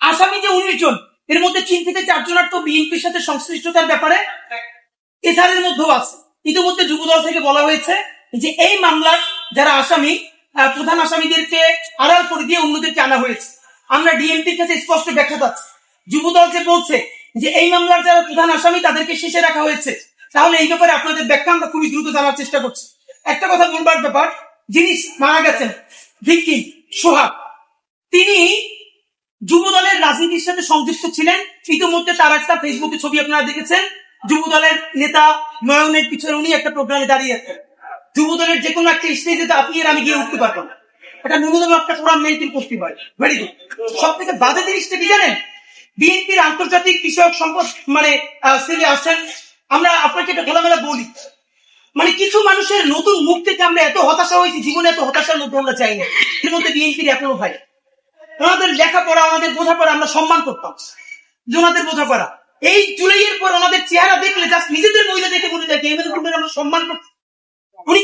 আসামি যে উনিশ জন, এর মধ্যে চীন থেকে চারজনের তো বিএনপির সাথে সংশ্লিষ্টতার ব্যাপারে এছাড়ের মধ্যেও আছে। ইতিমধ্যে যুবদল থেকে বলা হয়েছে যে এই মামলার যারা আসামি প্রধান আসামিদেরকে আড়াল করে দিয়ে অন্যদেরকে আনা হয়েছে। আমরা ডিএমপির কাছে স্পষ্ট ব্যাখ্যা পাচ্ছি। যুবদল যে বলছে যে এই মামলার যারা প্রধান আসামি, তাদেরকে শেষে রাখা হয়েছে। তাহলে এই ব্যাপারে আপনাদের ব্যাখ্যা আমরা খুবই দ্রুত জানার চেষ্টা করছি। একটা কথা বলবার ব্যাপার, যিনি মারা গেছেন ভিক্টিম সোহাগ, তিনি রাজনীতির সাথে সংযুক্ত ছিলেন। ইতিমধ্যে তার একটা ফেসবুকে ছবি আপনারা দেখেছেন। যুব দলের নেতা নয়নের পিছনে উনি একটা প্রোগ্রামে দাঁড়িয়ে আছেন। যুব দলের যে কোনো একটা স্টেজে তো আপনি আমি গিয়ে উঠতে পারব না। ন্যূনতম একটা ফোরাম মেনটেন করতে হয়। ভেরি গুড সব থেকে বাজে জিনিসটা কি জানেন? বিএনপির আন্তর্জাতিক বিষয়ক সম্পদ মানে সেলে আসছেন আমরা আপনাকে এটা খোলামেলা বলি। মানে কিছু মানুষের নতুন মুখ থেকে আমরা এত হতাশা হয়েছি, জীবনে এত হতাশার মধ্যে আমরা চাই না এর মধ্যে বিএনপির এখনও ভাই। ওনাদের লেখাপড়া, ওনাদের বোঝাপড়া আমরা সম্মান করতাম। জোনাদের বোঝাপড়া। এই জুলাইয়ের পর ওনাদের চেহারা দেখলে জাস্ট নিজেদের মহিলা দেখে বলে যায় আমরা সম্মান করতাম। উনি